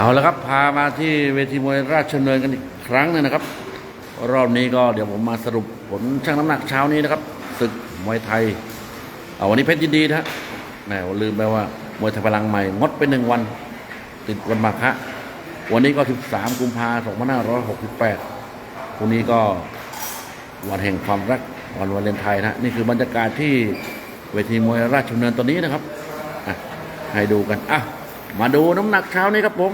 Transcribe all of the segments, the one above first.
เอาละครับ พามาที่เวทีมวยราชดำเนินกันอีกครั้งหนึงนะครับ รอบนี้ก็เดี๋ยวผมมาสรุปผลชั่งน้ำหนักเช้านี้นะครับศึกมวยไทย เอาวันนี้เพชรยินดีนะแหมลืมไปว่ามวยไทยพลังใหม่งดไปหนึ่งวัน ติดวันมาฆะวันนี้ก็ 13 กุมภาพันธ์2568พรุ่นี้ก็วันแห่งความรักวันวาเลนไทน์นะนี่คือบรรยากาศที่เวทีมวยราชดำเนินตอนนี้นะครับให้ดูกันอะ มาดูน้ำหนักเช้านี้ครับผม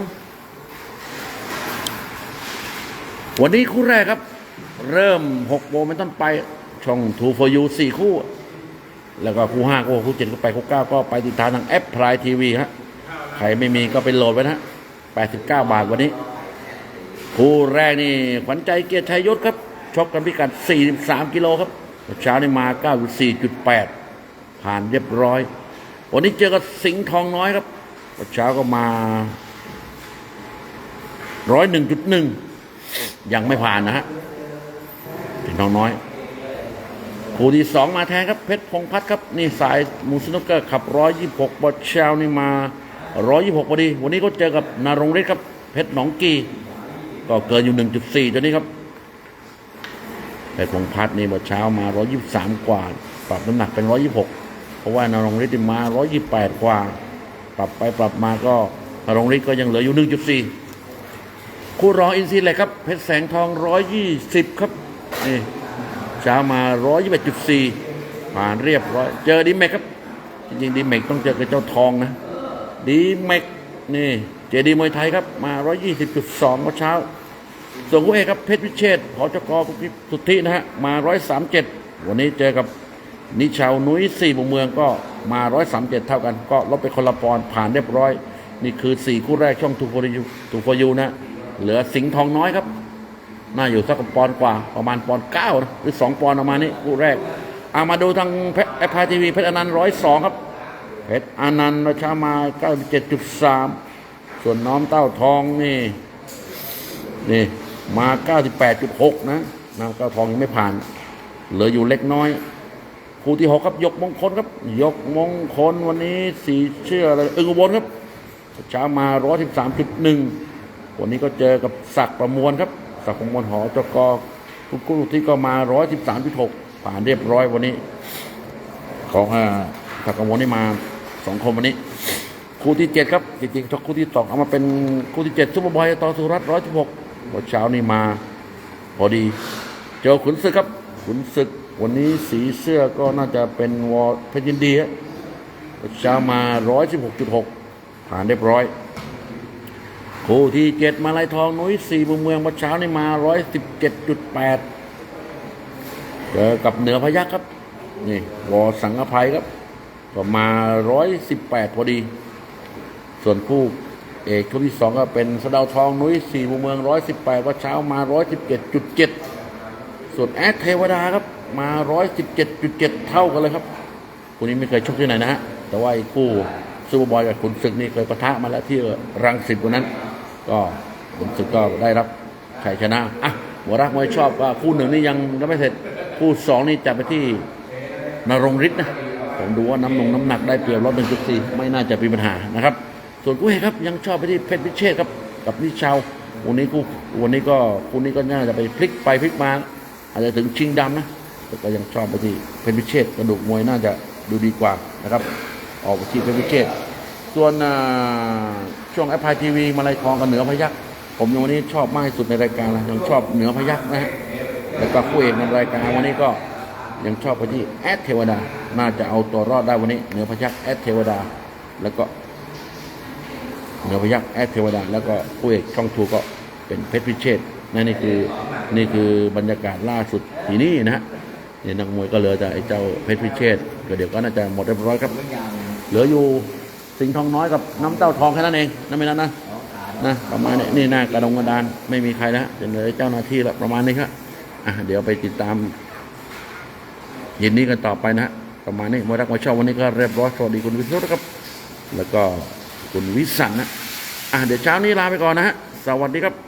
วันนี้คู่แรกครับ เริ่ม6โมงเป็นต้นไป ช่อง2 for you 4คู่ แล้วก็คู่5คู่คู่7ก็ดคู่ไปคู่9ก็ไปติดตามทางแอปพลายทีวีฮะใครไม่มีก็ไปโหลดไว้นะฮะ89บเก้าบาทวันนี้ คู่แรกนี่ขวัญใจเกียรติชัยยศครับชกกันพิกัด43กิโลครับเช้านี่มา94.8ผ่านเรียบร้อย วันนี้เจอกับสิงห์ทองน้อยครับ เช้าก็มาร้อยหนึ่งจุดหนึ่งยังไม่ผ่านนะฮะสิงห์ทองน้อยคู่ที่สองมาแทนครับ เพชรพงพัฒน์ครับ นี่สายมูสนุกเกอร์ขับร้อยยี่หกบอลเช้านี่มาร้อยยี่หกพอดี วันนี้ก็เจอกับนารงฤทธิ์ครับ เพชรหนองกี ก็เกินอยู่หนึ่งจุดสี่ตัวนี้ครับเพชรพงพัฒน์นี่เมื่อเช้ามาร้อยยี่สามกว่า ปรับน้ำหนักเป็นร้อยยี่หกเพราะว่านารงฤทธิ์นี่มาร้อยยี่แปดกว่า ปรับไปปรับมาก็นรงฤทธิ์ก็ยังเหลืออยู่หนึ่งจุดสี่คู่รองอินซีเลยครับ เพชรแสงทองร้อยยี่สิบครับนี่เช้ามาร้อยยี่สิบจุดสี่ผ่านเรียบร้อยเจอดีเมกครับ จริงๆดีเมกต้องเจอกับเจ้าทองนะดีเมกนี่เจดีมวยไทยครับ มา120.2เมื่อเช้า ส่วนคู่เอกครับเพชรวิเชษฐ์หจกกุพิสุทธินะฮะมา137วันนี้เจอกับนิชาวนุ้ยสี่บุเมืองก็ มา137เท่ากัน ก็ลดไปคนละปอนด์ผ่านเรียบร้อย นี่คือ4คู่แรกช่องทูฟอยูทูฟอยูนะ เหลือสิงห์ทองน้อยครับ น่าอยู่สักปอนด์กว่าประมาณปอนด์เก้านะหรือ2ปอนด์ประมาณนี้คู่แรกเอามาดูทางแอปพายทีวีเพชรอนันต์ร้อยสองครับเพชรอนันต์ราชามา97.3ส่วนน้อมเต้าทองนี่นี่มา 98.6 นะน้ำเต้าทองยังไม่ผ่าน เหลืออยู่เล็กน้อย คู่ที่6ครับยกมงคลครับ ยกมงคลวันนี้สีเชื่ออะไรเอึงอุบลครับเช้ามา113.1วันนี้ก็เจอกับศักประมวลครับศักประมวลหอจกคุณกู้ที่ก็มา113.6ผ่านเรียบร้อยวันนี้ ของอ่าถักกระมวลนี่มาสองคนวันนี้ คู่ที่เจ็ดครับจริงๆคู่ที่สองเอามาเป็นคู่ที่เจ็ดซุปเปอร์บอยต่อสุรัตร้อยสิบหกวันเช้านี่มา พอดี เจอขุนศึกครับขุนศึก วันนี้สีเสื้อก็น่าจะเป็นวอเพชรยินดีฮะวันเช้ามาร้อยสิบหกจุดหกผ่านเรียบร้อย คู่ที่เจ็ดมาลายทองนุ้ยสี่บุเมืองวันเช้านี่มาร้อยสิบเจอกับเหนือพยักครับ นี่ วอสังอภัยครับ ก็มาร้อยสิบแปดพอดี ส่วนคู่เอกคู่ที่สองก็เป็นสะดาวทองนุ้ยสี่มุมเมืองร้อยสิบแปดว่าเช้ามาร้อยสิบเจ็ดจุดเจ็ดส่วนแอดเทวดาครับ มาร้อยสิบเจ็ดจุดเจ็ดเท่ากันเลยครับคู่นี้ไม่เคยชกที่ไหนนะฮะแต่ว่าไอ้คู่ซูเปอร์บอยกับขุนศึกนี่เคยปะทะมาแล้วที่รังสิตวันนั้น ก็ขุนศึกก็ได้รับชัยชนะอะหัวรักมวยชอบก็คู่หนึ่งนี่ยังยังไม่เสร็จคู่สองนี่จัดไปที่นรงฤทธิ์นะผมดูว่าน้ำนงน้ำหนักได้เปรียบรถหนึ่งจุดสี่ไม่น่าจะมีปัญหานะครับ ส่วนกู้เอกครับยังชอบไปที่เพชรพิเชษครับกับนิชาววันนี้กูวันนี้ก็คู่นี้ก็น่าจะไปพลิกไปพลิกมาอาจจะถึงชิงดำนะ แต่ก็ยังชอบไปที่เพชรพิเชษกระดูกมวยน่าจะดูดีกว่านะครับ ออกไปที่เพชรพิเชษส่วนช่วงแอปพลายทีวีมาลายทองกับเหนือพยักผมยังวันนี้ชอบมากที่สุดในรายการเลยยังชอบเหนือพยักนะฮะแล้วก็คู่เอกในรายการวันนี้ก็ยังชอบไปที่แอดเทวดา น่าจะเอาตัวรอดได้วันนี้เหนือพยักแอดเทวดา แล้วก็เหนือพยักแอดเทวดา แล้วก็ผู้เอกช่องทูก็เป็นเพชรพิเชษนั่นนี่คือนี่คือบรรยากาศล่าสุดที่นี่นะฮะ นี่ยนักมวยก็เหลือแต่ไอ้เจ้าเพชรพิเชษก็เดี๋ยวก็น่าจะหมดเรียบร้อยครับ เหลืออยู่สิงห์ทองน้อยกับน้ำเต้าทองแค่นั้นเองนั่นไม่นั้นนะนะประมาณนี้นี่หน้ากระดงกระดานไม่มีใครแล้วเดี๋ยวเลือเจ้าหน้าที่ละประมาณนี้ครับอะเดี๋ยวไปติดตามเย็นนี้กันต่อไปนะประมาณนี้มวยรักมวยชอบวันนี้ก็เรียบร้อยสวัสดีคุณวิศนุนะครับ แล้วก็คุณวิสันนะอะเดี๋ยวเช้านี้ลาไปก่อนนะฮะสวัสดีครับ